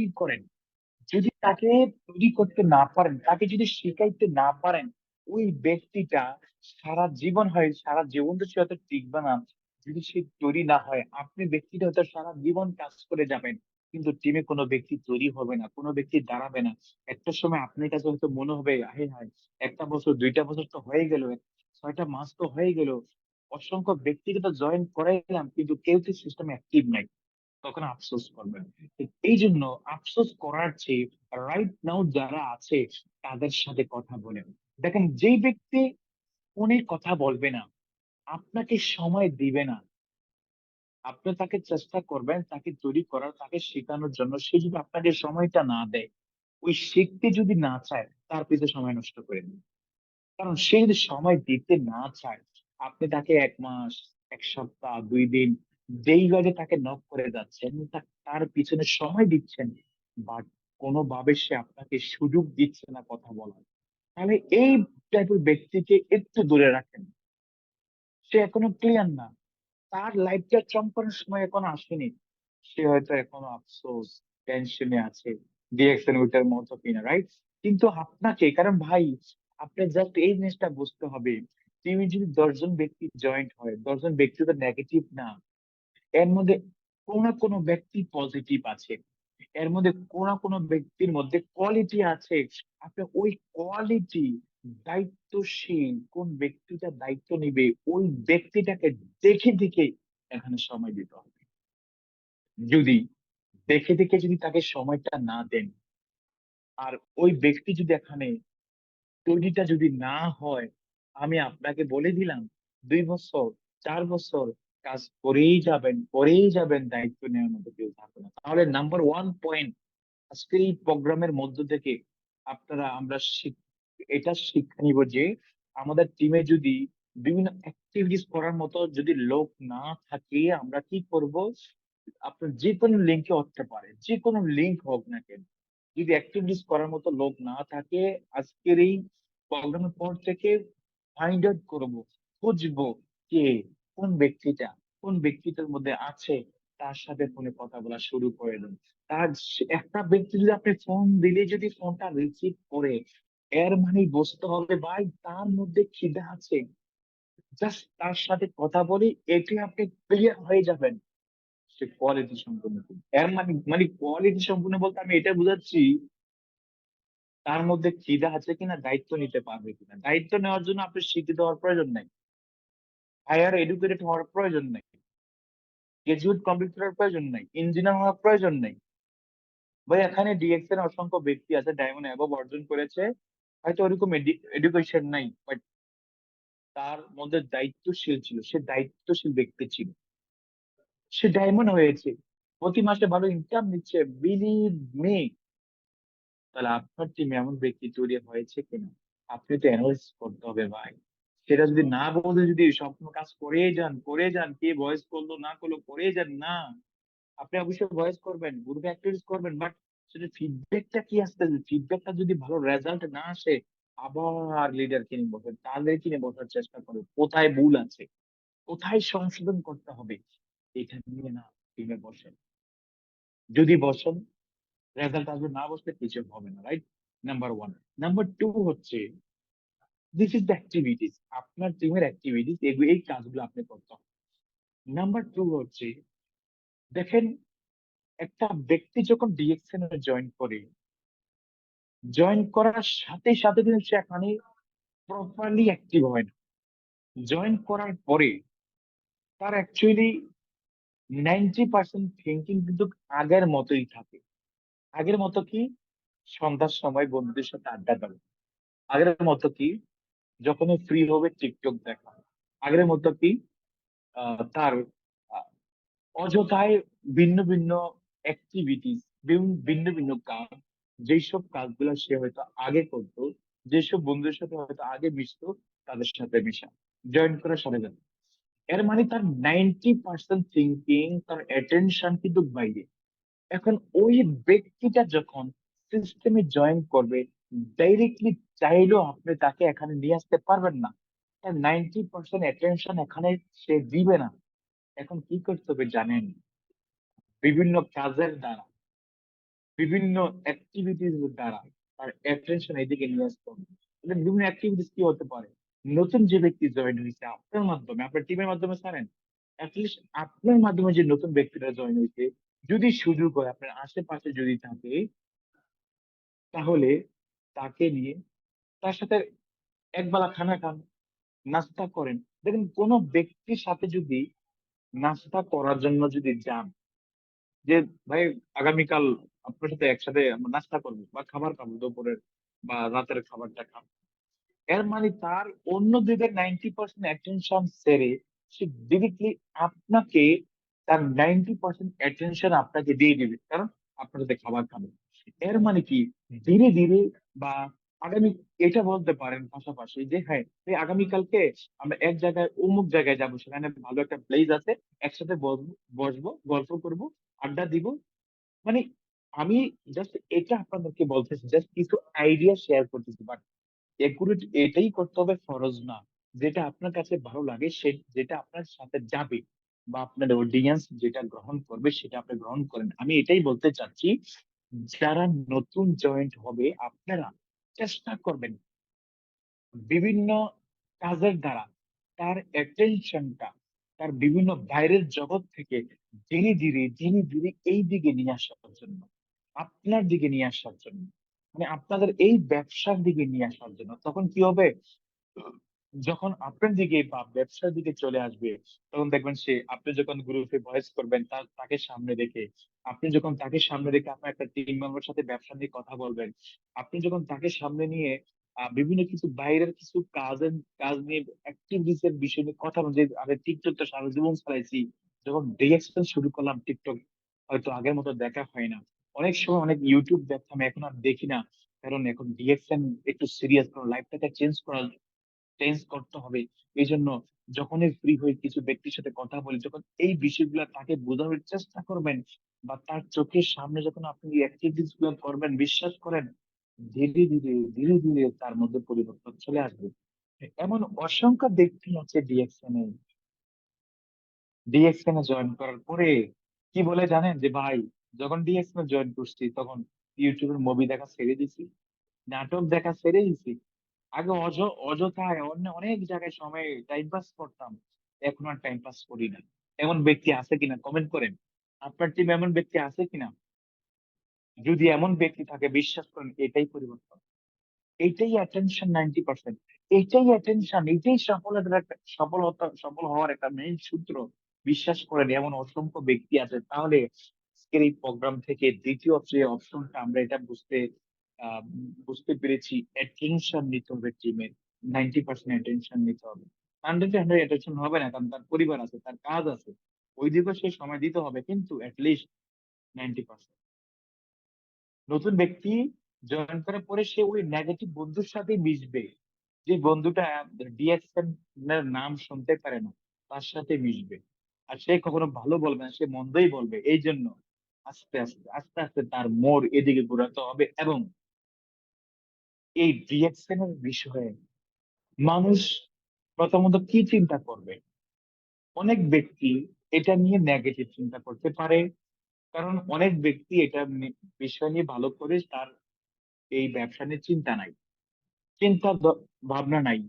আপনি করেন। যদি তাকে তৈরি করতে না পারেন, তাকে যদি শিখাইতে না পারেন, ওই ব্যক্তিটা সারা জীবন হয় সারা জীবন তো সে টিকবে না। যদি সে তৈরি না হয়, আপনি ব্যক্তিটা হয়তো সারা জীবন কাজ করে যাবেন। কিন্তু টিমে কোনো ব্যক্তি তৈরি হবে না, কোনো ব্যক্তি দাঁড়াবে না। একটা সময় আপনার কাছে হয়তো মনে হবে, হায়, হায়! একটা বছর দুইটা বছর তো হয়ে গেল। ছয়টা মাস তো হয়ে গেল। অসংখ্য ব্যক্তিকে তো জয়েন করাইলাম কিন্তু কেউ তো সিস্টেমে অ্যাক্টিভ নাই। তখন আফসোস করবেন। তো এইজন্য আফসোস করার চেয়ে রাইট নাও যারা আছে তাদের সাথে কথা বলেন। দেখেন যেই ব্যক্তি ফোনে কথা বলবে না, আপনাকে সময় দিবে না। আপনি তাকে চেষ্টা করবেন তাকে তৈরি করার, তাকে শেখানোর জন্য। সে যদি আপনাকে সময়টা না দেয়, ওই শিখতে যদি না চায়, তার পেছনে সময় নষ্ট করে দিন। কারণ সে যদি সময় দিতে না চায়, আপনি তাকে এক মাস, এক সপ্তাহ, দুই দিন যেইভাবে তাকে নক করে যাচ্ছেন, তার পিছনে সময় দিচ্ছেন, বাট কোনভাবে সে আপনাকে সুযোগ দিচ্ছে না কথা বলার। তাহলে এই টাইপের ব্যক্তিকে একটু দূরে রাখেন। সে এখনও ক্লিয়ার না। তার লাইফটা চমকানোর সময় এখনও আসেনি। সে হয়তো এখনও আফসোস, টেনশনে আছে। ডিরেকশন ওইটার মতো কিনা, রাইট? কিন্তু আপনাকে কারণ ভাই আপনার জাস্ট এই জিনিসটা বুঝতে হবে। টিমে যদি দশজন ব্যক্তি জয়েন্ট হয়, দশজন ব্যক্তি তো নেগেটিভ না। এর মধ্যে কোন না কোন ব্যক্তি পজিটিভ আছে। এর মধ্যে কোন না কোন ব্যক্তির মধ্যে কোয়ালিটি আছে। আপনি ওই কোয়ালিটি দায়িত্বশীল কোন ব্যক্তিটা দায়িত্ব নিবে, ওই ব্যক্তিটাকে দেখে, দেখে এখানে সময় দিতে হবে। যদি দেখে, দেখে যদি তাকে সময়টা না দেন আর ওই ব্যক্তি যদি এখানে তৈরিটা যদি না হয়, আমি আপনাকে বলে দিলাম দুই বছর, চার বছর কাজ করেই যাবেন, করেই যাবেন দায়িত্ব নেওয়ার মতো কেউ থাকবে না। তাহলে নাম্বার ওয়ান পয়েন্ট আজকের এই প্রোগ্রামের মধ্য থেকে আপনারা আমরা এটা শিক্ষা নিব যে আমাদের টিমে যদি বিভিন্ন অ্যাক্টিভিটিস করার মতো যদি লোক না থাকে, আমরা কি করব? আপনার যেকোনো লিঙ্কে হতে পারে। যেকোনো লিঙ্ক হোক না কেন। যদি অ্যাক্টিভিটিস করার মতো লোক না থাকে, আজকের এই প্রোগ্রামের পর থেকে ফাইন্ড আউট করব, খুঁজবো কে, কোন ব্যক্তিটা, কোন ব্যক্তিটার মধ্যে আছে তার সাথে ফোনে কথা বলা শুরু করে দেন। তার একটা ব্যক্তি যদি আপনি ফোন দিলে যদি ফোনটা রিসিভ করে, এর মানে বুঝতে হবে ভাই তার মধ্যে খিদা আছে। জাস্ট তার সাথে কথা বলি এটি আপনি ক্লিয়ার হয়ে যাবেন। সে কোয়ালিটি সম্পূর্ণ এর মানে মানে কোয়ালিটি সম্পূর্ণ বলতে আমি এটা বুঝাচ্ছি তার মধ্যে খিদা আছে কিনা, দায়িত্ব নিতে পারবে কিনা। দায়িত্ব নেওয়ার জন্য আপনার শিক্ষিত হওয়ার প্রয়োজন নাই। হায়ার এডুকেটেড হওয়ার প্রয়োজন নাই। গ্র্যাজুয়েট কমপ্লিট করার প্রয়োজন নাই। ইঞ্জিনিয়ার হওয়ার প্রয়োজন নাই। ভাই এখানে ডিএক্স এর অসংখ্য ব্যক্তি আছে ডায়মন্ড অ্যাবভ অর্জন করেছে। হয়তো ওরকম এডুকেশন নাই। বাট তার মধ্যে দায়িত্বশীল ছিল। সে দায়িত্বশীল ব্যক্তি ছিল। সে ডায়মন্ড হয়েছে। প্রতি মাসে ভালো ইনকাম নিচ্ছে। বিলিভ মি তাহলে আপনার টিমে এমন ব্যক্তি তৈরি হয়েছে কিনা? আপনি তো এনালাইসিস করতে হবে ভাই। সেটা যদি না বোঝে যদি সবসময় কাজ করে যান, করে যান, কে ভয়েস করল না করল করে যান, না। আপনি অবশ্যই ভয়েস করবেন, গ্রুপে এক্টিভিটিস করবেন। বাট সেটার ফিডব্যাকটা কি আসতেছে? ফিডব্যাকটা যদি ভালো রেজাল্ট না আসে, আবার লিডারকে নিয়ে বসেন। তাদেরকে কিনে বসার চেষ্টা করেন। কোথায় ভুল আছে? কোথায় সংশোধন করতে হবে? এটা নিয়ে না টিমে বসেন। যদি বসেন, রেজাল্ট আসবে, না বসলে কিছু হবে না, right? Number one number two হচ্ছে দিস ইজ দ্যা এক্টিভিটিস। আপনার টিমের এক্টিভিটিস এগু এই কাজগুলো আপনি করতে হবে। নাম্বার টু হচ্ছে দেখেন একটা ব্যক্তি যখন ডিএক্সএন এ জয়েন করে জয়েন করার সাথে, সাথে কিন্তু সে এখানে প্রপারলি অ্যাক্টিভ হয় না। জয়েন করার পরে তার অ্যাকচুয়ালি 90% থিংকিং কিন্তু আগের মতোই থাকে। আগের মতো কি? সন্ধ্যার সময় বন্ধুদের সাথে আড্ডা দেওয়া। আগের মতো কি? যখনই ফ্রি হবে টিকটক দেখা। আগের মতো কি? তার অযথায় ভিন্ন, ভিন্ন এক্টিভিটিস বিন ভিন্ন, ভিন্ন কাজ যেইসব কাজগুলা সে হয়তো আগে করত, যেসব বন্ধুদের সাথে হয়তো আগে মিশতো তাদের সাথে মিশা। জয়েন করার সাথে, সাথে। এর মানে তার 90% থিংকিং তার অ্যাটেনশন কিন্তু বাইরে। এখন ওই ব্যক্তিটা যখন সিস্টেমে জয়েন করবে, ডাইরেক্টলি চাইলেও আপনি তাকে এখানে নিয়ে আসতে পারবেন না। তার 90% অ্যাটেনশন এখানে সে দিবে না। এখন কি করতে হবে জানেন? বিভিন্ন কাজের দ্বারা বিভিন্ন এর দ্বারা তার attention এদিকে নিয়ে আসতে হবে। বিভিন্ন activities কি হতে পারে? নতুন যে ব্যক্তি জয়েন হয়েছে আপনার মাধ্যমে, আপনার টিমের মাধ্যমে ছাড়েন, least আপনার মাধ্যমে যে নতুন ব্যক্তিটা জয়েন হয়েছে যদি সুযোগ হয় আপনার আশেপাশে যদি থাকে তাহলে তাকে নিয়ে তার সাথে একবেলা খানা খান, নাস্তা করেন। দেখেন কোন ব্যক্তির সাথে যদি নাস্তা করার জন্য যদি যান, যে ভাই আগামীকাল আপনার সাথে একসাথে আমরা নাস্তা করব বা খাবার খাব দুপুরের বা রাতের খাবারটা খাব। এর মানে তার অন্য দিকের 90% attention ছেড়ে সে ডিরেক্টলি আপনাকে তার 90% attention আপনাকে দিয়ে দিবে। কারণ আপনার সাথে খাবার খাবে। এর মানে কি ধীরে, ধীরে বা আগামী এটা বলতে পারেন পাশাপাশি যে হ্যাঁ, এই আগামীকালকে আমরা এক জায়গায় অমুক জায়গায় যাব। সেখানে ভালো একটা প্লেস আছে। একসাথে বসবো বসবো, গল্প করব, আড্ডা দিব। মানে আমি জাস্ট এটা আপনাদেরকে বলতেছি। জাস্ট কিছু আইডিয়া শেয়ার করতেছি। বাট একুরেট এটাই করতে হবে ফরজ না। যেটা আপনার কাছে ভালো লাগে সে যেটা আপনার সাথে যাবে বা আপনার অডিয়েন্স যেটা গ্রহণ করবে সেটা আপনি গ্রহণ করেন। আমি এটাই বলতে চাচ্ছি, যারা নতুন জয়েন্ট হবে আপনারা চেষ্টা করবেন বিভিন্ন কাজের দ্বারা তার attention টা তার বিভিন্ন বাইরের জগৎ থেকে ধীরে, ধীরে, ধীরে, ধীরে এই দিকে নিয়ে আসার জন্য। আপনার দিকে নিয়ে আসার জন্য। মানে আপনাদের এই ব্যবসার দিকে নিয়ে আসার জন্য। তখন কি হবে? যখন আপনার দিকে বা ব্যবসার দিকে চলে আসবে, তখন দেখবেন সে আপনি যখন গ্রুপে ভয়েস করবেন তার তাকে সামনে রেখে, আপনি যখন তাকে সামনে রেখে আপনার একটা টিম মেম্বার সাথে ব্যবসা নিয়ে কথা বলবেন, আপনি যখন তাকে সামনে নিয়ে বিভিন্ন কিছু বাইরের কিছু কাজের কাজ নিয়ে activities এর বিষয় নিয়ে কথা বলছেন যে আমি TikTok তো সারা জীবন চালাইছি। যখন reaction শুরু করলাম টিকটক হয়তো আগের মতো দেখা হয় না। অনেক সময় অনেক ইউটিউব দেখতাম এখন আর দেখি না। কারণ এখন reaction একটু সিরিয়াস কারণ লাইফটাকে চেঞ্জ করা চেঞ্জ করতে হবে। এজন্য যখনই ফ্রি হই কিছু ব্যক্তির সাথে কথা বলি, যখন এই বিষয়গুলা তাকে বোঝানোর চেষ্টা করবেন বা তার চোখের সামনে যখন আপনি এই activities গুলো করবেন, বিশ্বাস করেন ধীরে, ধীরে, ধীরে, ধীরে তার মধ্যে পরিবর্তন চলে আসবে। এমন অসংখ্য ব্যক্তি আছে ডিএকশন এ ডিএকশন এ জয়েন করার পরে কি বলে জানেন? যে ভাই যখন ডিএকশন এ জয়েন করছি তখন ইউটিউবের মুভি দেখা ছেড়ে দিছি। নাটক দেখা ছেড়ে দিছি। আগে অজ অযথায় অন্য অনেক জায়গায় সময় টাইম পাস করতাম। এখন আর টাইম পাস করি না। এমন ব্যক্তি আছে কিনা কমেন্ট করেন। আপনার টিমে এমন ব্যক্তি আছে কিনা? যদি এমন ব্যক্তি থাকে, বিশ্বাস করেন, এটাই পরিবর্তন। এইটাই attention 90% এইটাই attention এইটাই সফলতার একটা, সফলতা, সফল হওয়ার একটা মেইন সূত্র। বিশ্বাস করেন, এমন অসংখ্য ব্যক্তি আছে। তাহলে আজকের এই প্রোগ্রাম থেকে দ্বিতীয় যে অপশনটা আমরা এটা বুঝতে বুঝতে পেরেছি attention নিতে হবে টিমের। 90% attention নিতে হবে। 100 এ 100 attention হবে না কারণ তার পরিবার আছে, তার কাজ আছে। ওই দিকেও সে সময় দিতে হবে কিন্তু at least 90% নতুন ব্যক্তি জয়েন করার পরে সে ওই নেগেটিভ বন্ধুর সাথে মিশবে। যে বন্ধুটা ডিএকশন এর নাম শুনতে পারে না, তার সাথে মিশবে। আর সে কখনো ভালো বলবে না, সে মন্দই বলবে। এই জন্য আস্তে, আস্তে, আস্তে, আস্তে তার মোড় এদিকে ঘোরাতে হবে এবং এই ডিএকশন এর বিষয়ে মানুষ প্রথমত কি চিন্তা করবে? অনেক ব্যক্তি এটা নিয়ে নেগেটিভ চিন্তা করতে পারে। কারণ অনেক ব্যক্তি এটা বিষয় নিয়ে ভালো করে তার এই ব্যবসা নিয়ে চিন্তা নাই। চিন্তা ভাবনা নাই।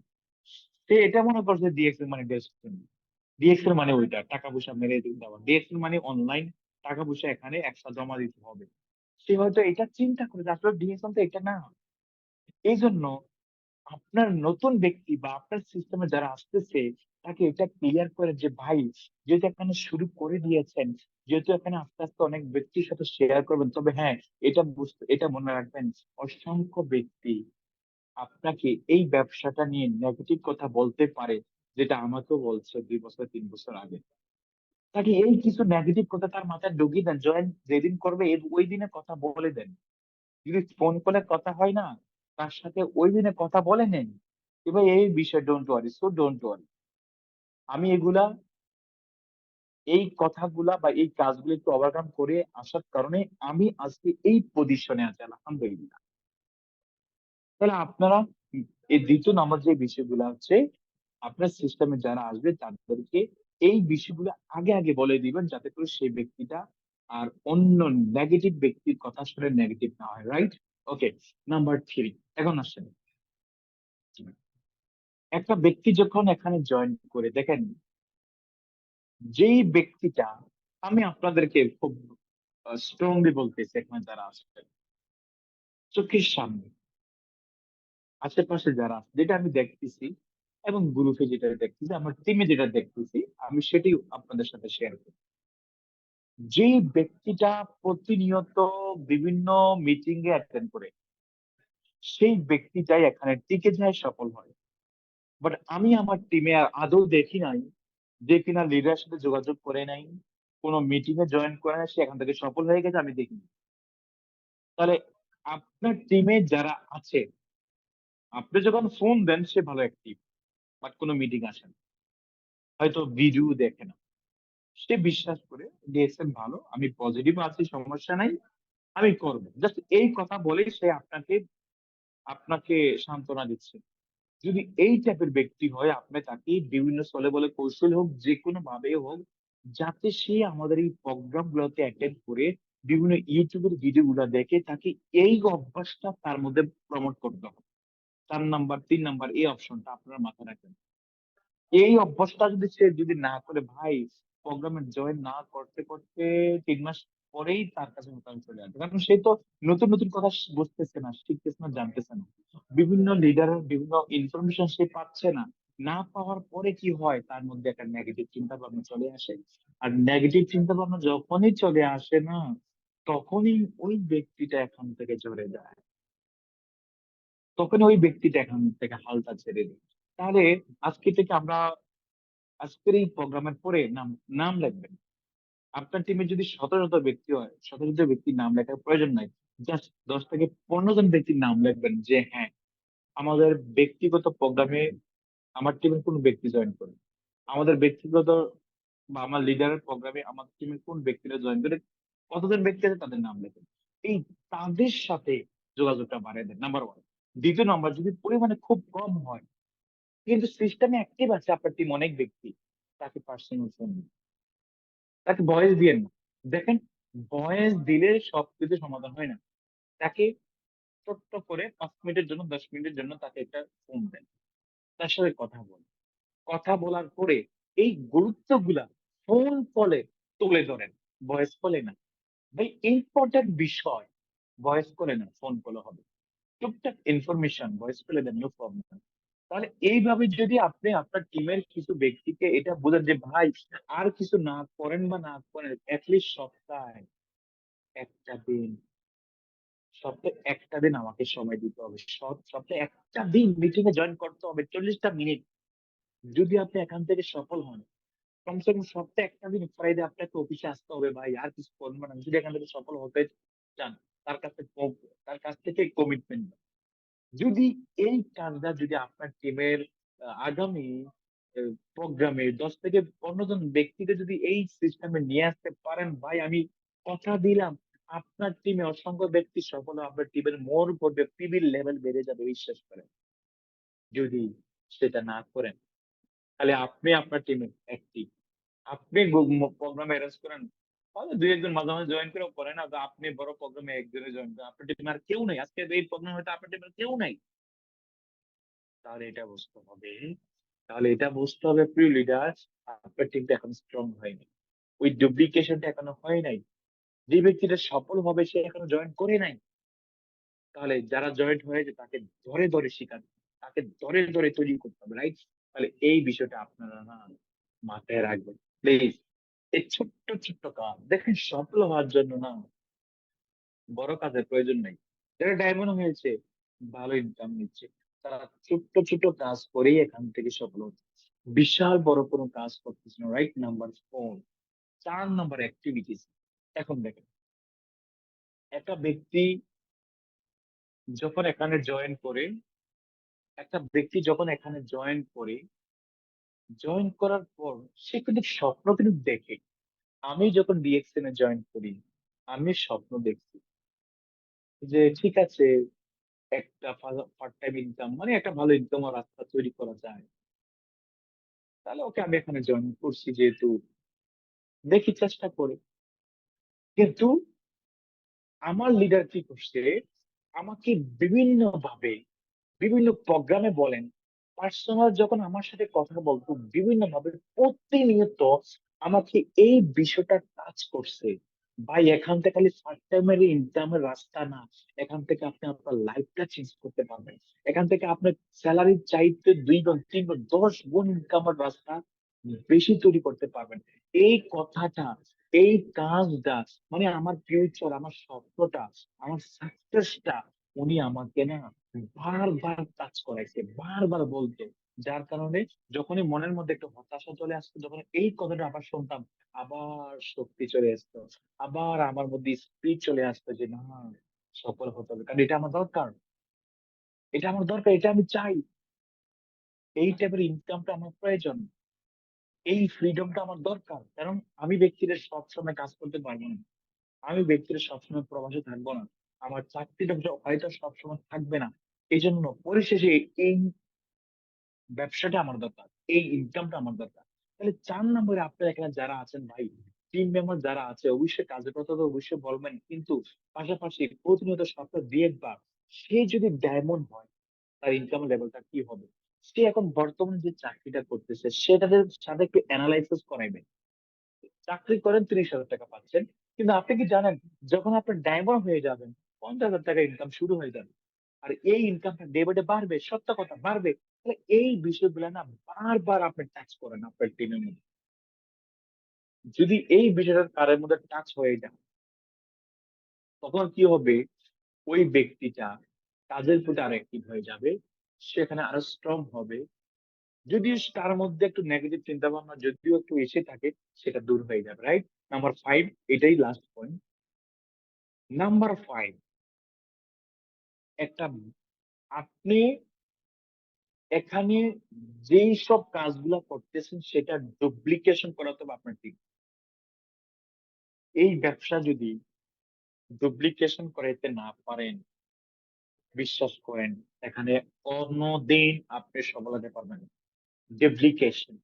সে এটা মনে করছে ডিএক্সএল মানে ডেস্টিনি। ডিএক্সএল মানে ওইটা টাকা-পয়সা মেরে দে দেওয়া। ডিএক্সএল মানে অনলাইন টাকা-পয়সা এখানে একসাথে জমা দিতে হবে। সে হয়তো এটা চিন্তা করে আসলে ডিএক্সএল তো এটা না। এইজন্য আপনার নতুন ব্যক্তি বা আপনার সিস্টেমে যারা আসতেছে তাকে এটা ক্লিয়ার করেন যে ভাই যেহেতু এখানে শুরু করে দিয়েছেন, যেহেতু এখানে আস্তে, আস্তে অনেক ব্যক্তির সাথে শেয়ার করবেন। তবে হ্যাঁ, এটা বুঝতে এটা মনে রাখবেন অসংখ্য ব্যক্তি আপনাকে এই ব্যবসাটা নিয়ে নেগেটিভ কথা বলতে পারে, যেটা আমাকেও বলছে দুই বছর তিন বছর আগে। তাকে এই কিছু নেগেটিভ কথা তার মাথায় ঢুকিয়ে দেন। জয়েন যেদিন করবে ওই দিনে কথা বলে দেন। যদি ফোন কলে কথা হয় না, তার সাথে ওই দিনে কথা বলে নেন। যে ভাই এই বিষয় don't worry, so don't worry. আমি এগুলা এই কথাগুলা বা এই কাজগুলো একটু ওভারকাম করে আসার কারণে আমি আজকে এই পজিশনে আছি আলহামদুলিল্লাহ। তাহলে আপনারা এই দ্বিতীয় নাম্বার যে বিষয়গুলো আছে আপনার সিস্টেমে যারা আসবে তাদেরকে এই বিষয়গুলো আগে, আগে বলে দিবেন যাতে করে সেই ব্যক্তিটা আর অন্য নেগেটিভ ব্যক্তির কথা শুনে নেগেটিভ না হয় রাইট ওকে নাম্বার থ্রি এখন আসেন। একটা ব্যক্তি যখন এখানে জয়েন করে, দেখেন, যেই ব্যক্তিটা, আমি আপনাদেরকে খুব স্ট্রংলি বলতেছি এখানে যারা আসছেন চোখের সামনে। আশেপাশে যারা যেটা আমি দেখতেছি, এবং গ্রুপে যেটা দেখতেছি, আমার টিমে যেটা দেখতেছি, আমি সেটাই আপনাদের সাথে শেয়ার করি যেই ব্যক্তিটা প্রতিনিয়ত বিভিন্ন মিটিং এ অ্যাটেন্ড করে, সেই ব্যক্তিটাই এখানে টিকে যায়, সফল হয়। বাট আমি আমার টিমে আদৌ দেখি নাই যে কিনা লিডার সাথে যোগাযোগ করে নাই, কোনো মিটিং এ জয়েন করে নাই, সে এখান থেকে সফল হয়ে গেছে, আমি দেখিনি। তাহলে আপনার টিমে যারা আছে, আপনি যখন ফোন দেন, সে ভালো অ্যাক্টিভ বাট কোনো মিটিং আসে না। হয়তো ভিডিও দেখে না। সে বিশ্বাস করে ডিএসএম ভালো, আমি পজিটিভ আছি, সমস্যা নাই, আমি করব। জাস্ট এই কথা বলেই সে আপনাকে আপনাকে সান্ত্বনা দিচ্ছে। যদি এই টাইপের ব্যক্তি হয়, আপনি তাকে বিভিন্ন স্থলে বলে কৌশল হোক যে কোনো ভাবে হোক, যাতে সে আমাদের এই প্রোগ্রাম গুলোতে অ্যাটেন্ড করে, বিভিন্ন ইউটিউবের ভিডিও গুলো দেখে তাকে এই অভ্যাসটা তার মধ্যে প্রমোট করতে হবে। চার নাম্বার তিন নাম্বার এই অপশনটা আপনারা মাথায় রাখবেন। এই অভ্যাসটা যদি সে যদি না করে, ভাই প্রোগ্রামে জয়েন না করতে করতে তিন মাস পরেই তার কাছে মোটামুটি চলে আসবে কারণ সে তো নতুন নতুন কথা বুঝতেছে না, শিখতেছে না, জানতেছে না। বিভিন্ন লিডারের বিভিন্ন ইনফরমেশন সে পাচ্ছে না। না পাওয়ার পরে কি হয়? তার মধ্যে একটা নেগেটিভ চিন্তা ভাবনা চলে আসে। আর নেগেটিভ চিন্তা ভাবনা যখনই চলে আসে না, তখনই ওই ব্যক্তিটা এখান থেকে চলে যায়। তখন ওই ব্যক্তিটা এখান থেকে হালটা ছেড়ে দেয়। তাহলে আজকে থেকে আমরা আজকের এই প্রোগ্রামের পরে নাম নাম লিখবেন। আপনার টিমে যদি শত শত ব্যক্তি হয় শত শত ব্যক্তির নাম লেখার প্রয়োজন নাই। জাস্ট দশ থেকে পনেরো জন ব্যক্তির নাম লিখবেন যে হ্যাঁ আমাদের ব্যক্তিগত প্রোগ্রামে আমার টিমের কোন ব্যক্তি জয়েন করে? আমাদের ব্যক্তিগত বা আমার লিডারের প্রোগ্রামে আমার টিমের কোন ব্যক্তিরা জয়েন করে? কতজন ব্যক্তি আছে তাদের নাম লেখেন? এই তাদের সাথে যোগাযোগটা বাড়িয়ে দেন নাম্বার ওয়ান দ্বিতীয় নাম্বার যদি পরিমাণে খুব কম হয় কিন্তু সিস্টেমে অ্যাক্টিভ আছে আপনার টিম অনেক ব্যক্তি। তাকে পার্সোনাল ফোন তাকে ভয়েস দিয়েন না। দেখেন ভয়েস দিলে সবকিছু সমাধান হয় না। তাকে ছোট্ট করে পাঁচ মিনিটের জন্য, দশ মিনিটের জন্য তাকে একটা ফোন দেন। তার সাথে কথা বলেন। কথা বলার পরে এই গুরুত্বগুলা ফোন কলে তুলে ধরেন। ভয়েস কলে না। ভাই ইম্পর্টেন্ট বিষয়। ভয়েস কলে না ফোন কলে হবে। টুকটাক ইনফরমেশন ভয়েস কলে দেন নো প্রবলেম তাহলে এইভাবে যদি আপনি আপনার টিমের কিছু ব্যক্তিকে এটা বোঝান যে, ভাই, আর কিছু না করেন বা না করেন অ্যাটলিস্ট সপ্তাহে একটা দিন, সপ্তাহে একটা দিন আমাকে সময় দিতে হবে। সপ্তাহে একটা দিন মিটিং এ জয়েন করতে হবে চল্লিশটা মিনিট যদি আপনি এখান থেকে সফল হন কমসে কম সপ্তাহে একটা দিন ফ্রাইডে আপনাকে অফিসে আসতে হবে, ভাই, আর কিছু করবেন না। যদি এখান থেকে সফল হতে চান, তার কাছে তার কাছ থেকে কমিটমেন্ট যদি এই কাজটা যদি আপনার টিমের আগামী প্রোগ্রামে দশ থেকে পনেরো জন ব্যক্তিকে যদি এই সিস্টেমে নিয়ে আসতে পারেন, ভাই, আমি কথা দিলাম, আপনার টিমে অসংখ্য ব্যক্তি সফল আপনার টিমের মোর করবে পিবির লেভেল বেড়ে যাবে, বিশ্বাস করেন। যদি সেটা না করেন, তাহলে আপনি আপনার টিমে একটি আপনি প্রোগ্রামে অ্যারেঞ্জ করেন তাহলে দুই একজন মাঝে মাঝে জয়েন করেও করেন। না আপনি বড় প্রোগ্রামে একজনে জয়েন করেন। আপনার টিমে আর কেউ নেই। আজকে এই প্রোগ্রাম হয়তো আপনার টিমের কেউ নাই। তাহলে এটা বুঝতে হবে। তাহলে এটা বুঝতে হবে, প্রিয় লিডার আপনার টিমটা এখন স্ট্রং হয়নি ওই ডুপ্লিকেশনটা এখনও হয় নাই। যে ব্যক্তিটা সফল হবে, সে এখনও জয়েন করে নাই। তাহলে যারা জয়েন্ট হয়েছে, তাকে ধরে ধরে শেখানো তাকে ধরে ধরে তৈরি করতে হবে রাইট তাহলে এই বিষয়টা আপনারা না মাথায় রাখবেন। প্লিজ এই ছোট্ট ছোট্ট কাজ। দেখেন, সফল হওয়ার জন্য না বড় কাজের প্রয়োজন নেই। যারা ডায়মন্ড হয়েছে, ভালো ইনকাম নিচ্ছে। তারা ছোট্ট ছোট্ট কাজ করেই এখান থেকে সফল হচ্ছে। বিশাল বড় কোনো কাজ করতেছে না। রাইট নাম্বার ফোর চার নাম্বার অ্যাক্টিভিটিস এখন দেখেন, একটা ব্যক্তি যখন এখানে জয়েন করে, একটা ব্যক্তি যখন এখানে জয়েন করে জয়েন করার পর সে কিন্তু স্বপ্ন কিন্তু দেখে। আমি যখন ডিএক্সএন এ জয়েন করি আমি স্বপ্ন দেখছি যে ঠিক আছে একটা পার্ট টাইম ইনকাম মানে একটা ভালো ইনকাম রাস্তা তৈরি করা যায়। তাহলে ওকে আমি এখানে জয়েন করছি যেহেতু দেখি চেষ্টা করে। কিন্তু আমার লিডার কি করছে? আমাকে বিভিন্ন ভাবে বিভিন্ন প্রোগ্রামে বলেন, পার্সোনাল যখন আমার সাথে কথা বলতো বিভিন্ন ভাবে প্রতিনিয়ত আমাকে এই বিষয়টা টাচ করছে। ভাই এখান থেকে খালি ফার্স্ট টাইমের ইনকামের রাস্তা না। এখান থেকে আপনি আপনার লাইফটা চেঞ্জ করতে পারবেন। এখান থেকে আপনার সেলারির চাইতে দুই গুণ, তিন গুণ, ১০ গুণ ইনকামের রাস্তা বেশি তৈরি করতে পারবেন। এই কথাটা, এই কাজটা মানে আমার ফিউচার, আমার স্বপ্নটা, আমার সাকসেসটা উনি আমাকে না বারবার টাচ করাইছে। বারবার বলত। যার কারণে যখনই মনের মধ্যে একটু হতাশা চলে আসতো, যখন এই কথাটা আবার শুনতাম, আবার শক্তি চলে আসতো। আবার আমার মধ্যে স্পিড চলে আসতো যে, "না, সফল হতে হবে।" কারণ এটা আমার দরকার। এটা আমার দরকার, এটা আমি চাই। এই টাইপের ইনকামটা আমার প্রয়োজন। এই ফ্রিডমটা আমার দরকার। কারণ আমি ব্যক্তিরা সবসময় কাজ করতে পারব না। আমি ব্যক্তিরা সবসময় প্রবাসে থাকব না। আমার চাকরিটা হয়তো সবসময় থাকবে না। এজন্য পরিশেষে এই ব্যবসাটা আমার দরকার। এই ইনকামটা আমার দরকার। তাহলে ৪ নম্বরে আপনারা এখানে যারা আছেন ভাই, টিম মেম্বার যারা আছে অবশ্যই কাজের কথা তো অবশ্যই বলবেন। কিন্তু পাশাপাশি প্রতিনিয়ত সপ্তাহে ২-১ বার সে যদি ডায়মন্ড হয়, তার ইনকাম লেভেলটা কি হবে? সে এখন বর্তমানে যে চাকরিটা করতেছে সেটাদের সাথে একটু এনালাইসিস করাইবেন। চাকরি করেন ৳৩০,০০০ পাচ্ছেন। কিন্তু আপনি কি জানেন যখন আপনি ডায়মন্ড হয়ে যাবেন, ৳৫০,০০০ ইনকাম শুরু হয়ে যাবে। আর এই ইনকামটা ডে বাই বাড়বে। সত্য কথা বাড়বে। তাহলে এই বিষয়গুলা না বারবার আপনি টাচ করেন আপনার টিমের মধ্যে। যদি এই বিষয়টা তাদের মধ্যে টাচ হয়ে যায়, তখন কি হবে? ওই ব্যক্তিটা কাজের প্রতি আরও অ্যাক্টিভ হয়ে যাবে। সেখানে আরও স্ট্রং হবে। যদিও তার মধ্যে একটু নেগেটিভ চিন্তা ভাবনা যদিও একটু এসে থাকে, সেটা দূর হয়ে যাবে। রাইট? নাম্বার ফাইভ এটাই লাস্ট পয়েন্ট। নাম্বার 5 একটা আপনি এখানে যেই সব কাজগুলা করতেছেন সেটা ডুপ্লিকেশন করাতে হবে আপনার টিম। এই ব্যবসা যদি ডুপ্লিকেশন করাইতে না পারেন, বিশ্বাস করেন এখানে কোনদিন আপনি সফল হতে পারবেন ডুপ্লিকেশন।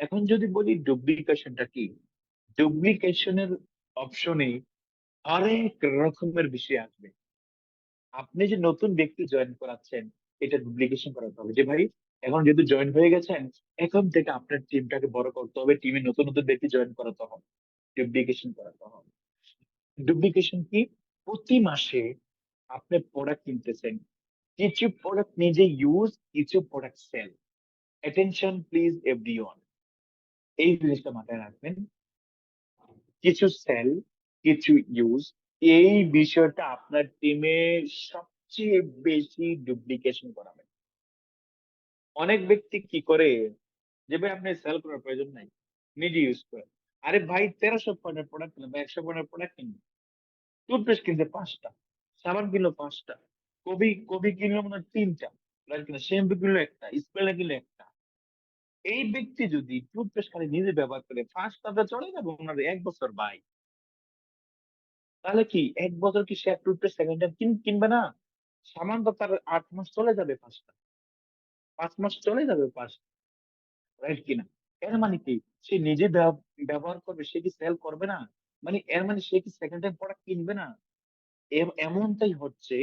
এখন যদি বলি ডুপ্লিকেশনটা কি? ডুপ্লিকেশনের অপশনে হরেক রকমের বিষয় আসবে। আপনি যে নতুন ব্যক্তি জয়েন করাচ্ছেন, এটা ডুপ্লিকেশন করাতে হবে। যে ভাই এখন যেহেতু জয়েন হয়ে গেছেন, এখন থেকে আপনার টিমটাকে বড় করতে হবে। টিমে নতুন, নতুন ব্যক্তি জয়েন করাতে হবে। ডুপ্লিকেশন করাতে হবে। ডুপ্লিকেশন কি? প্রতি মাসে আপনি প্রোডাক্ট কিনতেছেন। কিছু প্রোডাক্ট নিজে ইউজ, কিছু product sell. Attention please everyone. এই জিনিসটা মাথায় রাখবেন। কিছু সেল, কিছু ইউজ। এই বিষয়টা আপনার টিমে সবচেয়ে বেশি ডুপ্লিকেশন করাবে। অনেক ব্যক্তি কি করে? যে ভাই আপনি সেল করার প্রয়োজন নাই। নিজে ইউজ করেন। আরে ভাই ১৩০০ পয়েন্টের প্রোডাক্ট কিনবেন বা ১০০ পয়েন্টের প্রোডাক্ট কিনবে টুথপেস্ট কিনছে পাঁচটা সাবান কিনলো পাঁচটা কবি কবি কিনলো মনে হয় ৩ টা, রাইট শ্যাম্পু কিনলো ১ টা, স্প্রে কিনলো ১ টা। এই ব্যক্তি যদি টুথপেস্ট খালি নিজে ব্যবহার করে ৫ টাতে চলে যাবে উনার ১ বছর ভাই। তাহলে কি ১ বছর কি সে টুথপেস্ট সেকেন্ড হ্যান্ড কিনবে না? সাবান তো তার ৮ মাস চলে যাবে ৫ টা। ৫ মাস চলে যাবে ৫ রাইট কিনা? এর মানে কি? সে নিজে ব্যবহার করবে, সে কি সেল করবে না? মানে এর মানে সে কি সেকেন্ড হ্যান্ড প্রোডাক্ট কিনবে না? এমনটাই হচ্ছে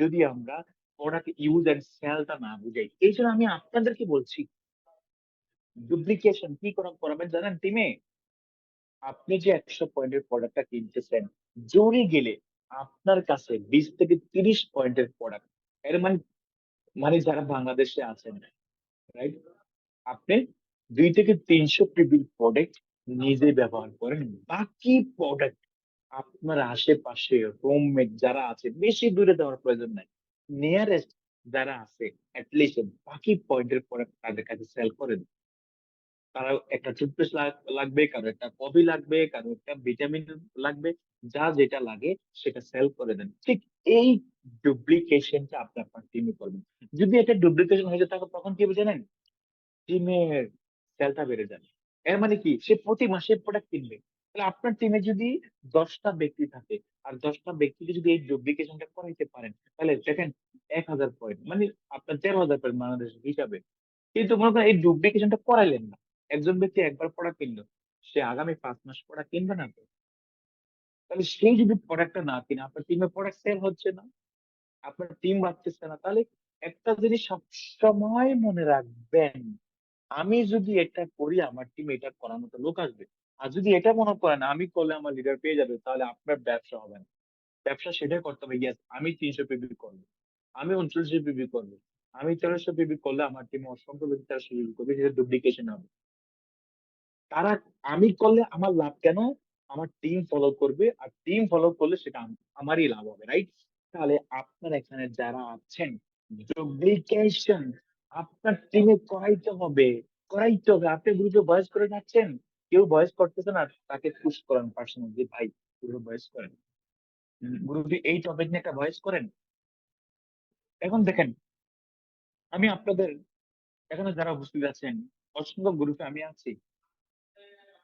যদি আমরা প্রোডাক্ট ইউজ অ্যান্ড সেল টা না বুঝাই। এই জন্য আমি আপনাদেরকে বলছি, ডুপ্লিকেশন কি করে করাবেন জানেন টিমে? আপনি যে ১০০ পয়েন্টের প্রোডাক্টটা কিনতেছেন, জোরে গেলে আপনার কাছে ২০ থেকে ৩০ পয়েন্টের প্রোডাক্ট। এর মানে মানে যারা বাংলাদেশে আছেন, রাইট? আপনি দুই থেকে ৩০০ পিপির প্রোডাক্ট নিজে ব্যবহার করেন। বাকি প্রোডাক্ট আপনার আশেপাশে রুমমেট যারা আছে, বেশি দূরে দেওয়ার প্রয়োজন নাই। নিয়ারেস্ট যারা আছে এট লিস্ট বাকি পয়েন্টের প্রোডাক্ট তাদের কাছে সেল করে দিন। কারও একটা টুথপেস্ট লাগবে, কারও একটা কফি লাগবে, কারও একটা ভিটামিন লাগবে। যার যেটা লাগে সেটা সেল করে দেন। ঠিক এই ডুপ্লিকেশনটা আপনি আপনার টিমে করবেন। যদি এটা ডুপ্লিকেশন হয়ে যায় তখন কি জানেন? টিমের সেলটা বেড়ে যাবে। এর মানে কি? সে প্রতি মাসে প্রোডাক্ট কিনবে। তাহলে আপনার টিমে যদি ১০ টা ব্যক্তি থাকে, আর ১০ টা ব্যক্তিকে যদি এই ডুপ্লিকেশনটা করাইতে পারেন, তাহলে দেখেন ১,০০০ পয়েন্ট মানে আপনার ১৩,০০০ পয়েন্ট বাংলাদেশের হিসাবে। কিন্তু মনে করেন এই ডুপ্লিকেশনটা করাইলেন না। একজন ব্যক্তি একবার প্রোডাক্ট কিনলো। সে আগামী পাঁচ মাস প্রোডাক্ট কিনবে না তো। তাহলে সেই যদি প্রোডাক্টটা না কিনে আপনার টিমের প্রোডাক্ট সেল হচ্ছে না, আপনার টিম বাড়তেছে না, তাহলে একটা জিনিস সবসময় মনে রাখবেন, আমি যদি এটা করি আমার টিমে এটা করার মতো লোক আসবে। আর যদি এটা মনে করেন আমি করলে আমার লিডার পেয়ে যাবে, তাহলে আপনার ব্যবসা হবে না। ব্যবসা সেটাই করতে হবে, ইয়াস আমি ৩০০ পিবি করব আমি ৩৯ পিবি করব আমি ১৩০০ পিবি করলে আমার টিম অসংখ্য ব্যক্তি ১৩০০ পিবি করবে, সেটা ডুপ্লিকেশন হবে। তারা আমি করলে আমার লাভ কেন? আমার টিম ফলো করবে। আর টিম ফলো করলে সেটা আমারই লাভ হবে, রাইট? তাহলে আপনার এখানে যারা আছেন, ডুপ্লিকেশন আপনার টিমে করাইতে হবে, করাইতে হবে। আপনি গ্রুপে ভয়েস করে যাচ্ছেন, কেউ ভয়েস করতেছে না, তাকে পুশ করেন পার্সোনাল ভাই গ্রুপে বয়স করেন। গ্রুপে এই টপিক নিয়ে একটা বয়স করেন। এখন দেখেন আমি আপনাদের এখানে যারা উপস্থিত আছেন, অসংখ্য গ্রুপে আমি আছি।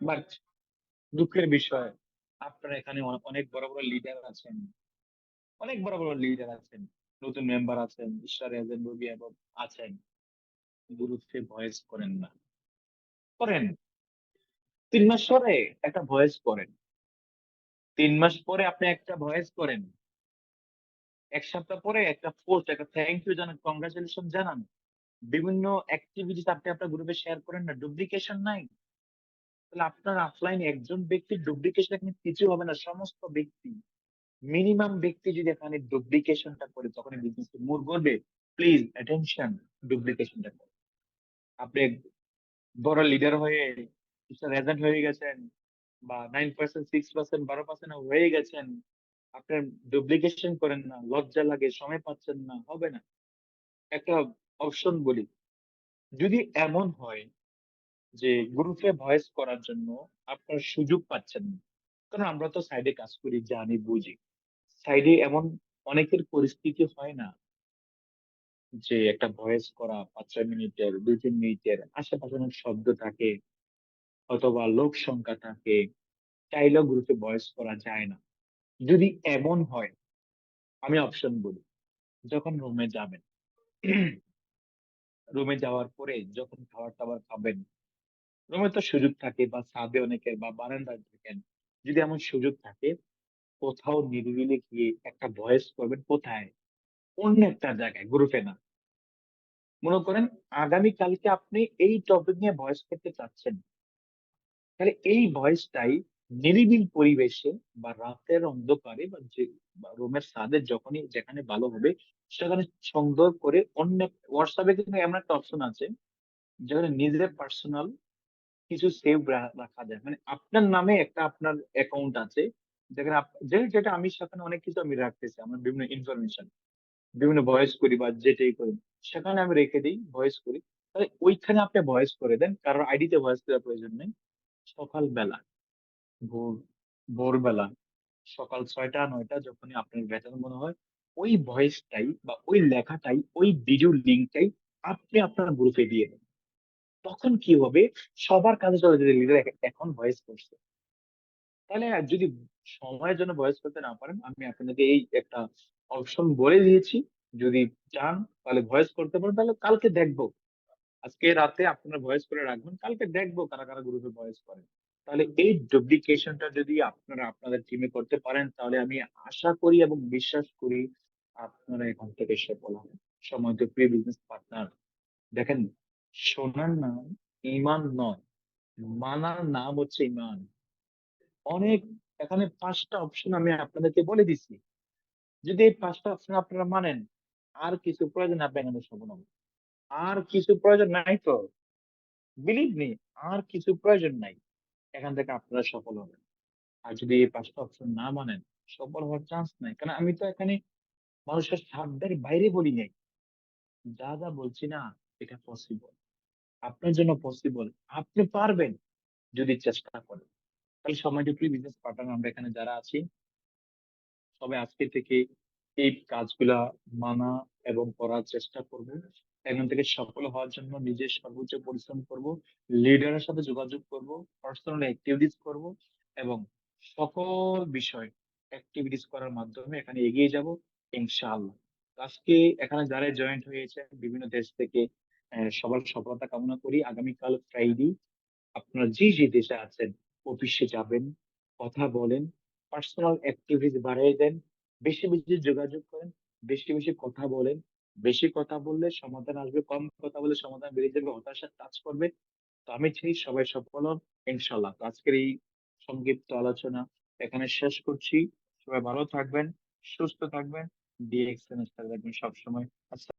বাট দুঃখের বিষয় আপনারা এখানে অনেক বড়, বড় লিডার আছেন। অনেক বড়, বড় লিডার আছেন। নতুন মেম্বার আছেন, এবং আছেন। গ্রুপে ভয়েস করেন না। করেন। তিন মাস পরে একটা ভয়েস করেন। তিন মাস পরে আপনি একটা ভয়েস করেন। এক সপ্তাহ পরে একটা পোস্ট, একটা থ্যাংক ইউ জানান, কংগ্রাচুলেশন জানান। বিভিন্ন এক্টিভিটিস আপনি আপনার গ্রুপে শেয়ার করেন না, ডুপ্লিকেশন নাই। তাহলে আপনার অফলাইনে একজন ব্যক্তির ডুপ্লিকেশন এখানে কিছু হবে না, সমস্ত ব্যক্তি। মিনিমাম ব্যক্তি যদি এখানে ডুপ্লিকেশনটা করে তখন বিজনেস মুভ করবে। প্লিজ অ্যাটেনশন ডুপ্লিকেশনটা করুন। আপনি বড় লিডার হয়ে স্টার এজেন্ট হয়ে গেছেন বা 9% 6% 12% হয়ে গেছেন। আপনার ডুপ্লিকেশন করেন না, লজ্জা লাগে, সময় পাচ্ছেন না, হবে না। একটা অপশন বলি। যদি এমন হয় যে গ্রুপে ভয়েস করার জন্য আপনার সুযোগ পাচ্ছেন না। কারণ আমরা তো সাইডে কাজ করি, জানি, বুঝি। সাইডে এমন অনেকের পরিস্থিতি হয় না যে একটা ভয়েস করা ৫-৬ মিনিটের, ২-৩ মিনিটের আশেপাশে অনেক শব্দ থাকে অথবা লোক সংখ্যা থাকে। চাইলেও গ্রুপে ভয়েস করা যায় না। যদি এমন হয়, আমি অপশন বলি। যখন রুমে যাবেন রুমে যাওয়ার পরে যখন খাবার-টাবার খাবেন, রুমে তো সুযোগ থাকে বা ছাদে অনেকের বা বারান্দায় থাকেন। যদি এমন সুযোগ থাকে, কোথাও নিরিবিলি গিয়ে একটা ভয়েস করবেন কোথায়? অন্য একটা জায়গায়, গ্রুপে না। মনে করেন আগামীকালকে আপনি এই টপিক নিয়ে ভয়েস করতে চাচ্ছেন। তাহলে এই ভয়েসটাই নিরিবিল পরিবেশে বা রাতের অন্ধকারে বা যে বা রুমের ছাদে যখনই যেখানে ভালো হবে সেখানে সুন্দর করে অন্য এ কিন্তু এমন একটা অপশন আছে যেখানে নিজের পার্সোনাল কিছু সেভ রাখা যায়। মানে আপনার নামে একটা আপনার অ্যাকাউন্ট আছে। যেখানে যেটা আমি সেখানে অনেক কিছু আমি রাখতেছি। আমার বিভিন্ন ইনফরমেশন। বিভিন্ন ভয়েস করি বা যেটাই করি। সেখানে আমি রেখে দিই ভয়েস করি। তাহলে ওইখানে আপনি ভয়েস করে দেন। কারোর আইডিতে ভয়েস দেওয়ার প্রয়োজন নেই। সকালবেলা, ভোর ভোরবেলা সকাল ছয়টা নয়টা যখনই আপনার বেতন মনে হয়, ওই ভয়েসটাই বা ওই লেখাটাই, ওই ভিডিও লিঙ্কটাই আপনি আপনার গ্রুপে দিয়ে দেন। তখন কি হবে? সবার কাছে চলে যাবে লিডার এখন ভয়েস করছে। তাহলে যদি সময়ের জন্য ভয়েস করতে না পারেন, আমি আপনাদেরকে এই একটা অপশন বলে দিয়েছি। যদি চান তাহলে ভয়েস করতে পারেন। তাহলে কালকে দেখব। আজকে রাতে আপনারা ভয়েস করে রাখবেন। কালকে দেখব কারা, কারা গ্রুপে ভয়েস করেন। তাহলে এই ডুপ্লিকেশনটা যদি আপনারা আপনাদের টিমে করতে পারেন, তাহলে আমি আশা করি এবং বিশ্বাস করি আপনারা এখান থেকে সফল হবেন। সম্মানিত প্রিয় বিজনেস পার্টনার, দেখেন শোনার নাম ঈমান নয়, মানার নাম হচ্ছে ঈমান। অনেক এখানে ৫ টা অপশন আমি আপনাদেরকে বলে দিচ্ছি। যদি এই ৫ টা অপশন আপনারা মানেন, আর কিছু প্রয়োজন আপনি এখানে সফল আর কিছু প্রয়োজন নাই তো। বিলিভ মি আর কিছু প্রয়োজন নাই। এখান থেকে আপনারা সফল হবেন। আর যদি এই পাঁচটা অপশন না মানেন, সফল হওয়ার চান্স নাই। কারণ আমি তো এখানে মানুষের সাধ্যের বাইরে বলি নাই। যা, যা বলছি না এটা পসিবল। আপনার জন্য পসিবল। আপনি পারবেন যদি চেষ্টা করেন। তাহলে সম্মানিত প্রিয় বিজনেস পার্টনার আমরা এখানে যারা আছি সবাই আজকে থেকে এই কাজগুলা মানা এবং করার চেষ্টা করব। এখান থেকে সফল হওয়ার জন্য নিজের সর্বোচ্চ পরিশ্রম করব। লিডারের সাথে যোগাযোগ করব, পার্সোনাল এক্টিভিটিস করব এবং সকল বিষয় এক্টিভিটিস করার মাধ্যমে এখানে এগিয়ে যাব ইনশাআল্লাহ। আজকে এখানে যারা জয়েন্ট হয়েছে বিভিন্ন দেশ থেকে সবার সফলতা কামনা করি। আগামীকাল ফ্রাইডে আপনারা যে, যে দেশে আছেন অফিসে যাবেন, কথা বলেন, পার্সোনাল এক্টিভিটি বাড়িয়ে দেন। বেশি, বেশি যোগাযোগ করেন, বেশি, বেশি কথা বলেন। বেশি কথা বললে সমাধান আসবে, কম কথা বললে সমাধান বেড়ে যাবে, হতাশা কাজ করবে। তো আমি চাই সবাই সফল হন ইনশাআল্লাহ। তো আজকের এই সংক্ষিপ্ত আলোচনা এখানে শেষ করছি। সবাই ভালো থাকবেন, সুস্থ থাকবেন, ডিএক্স সবসময়। আচ্ছা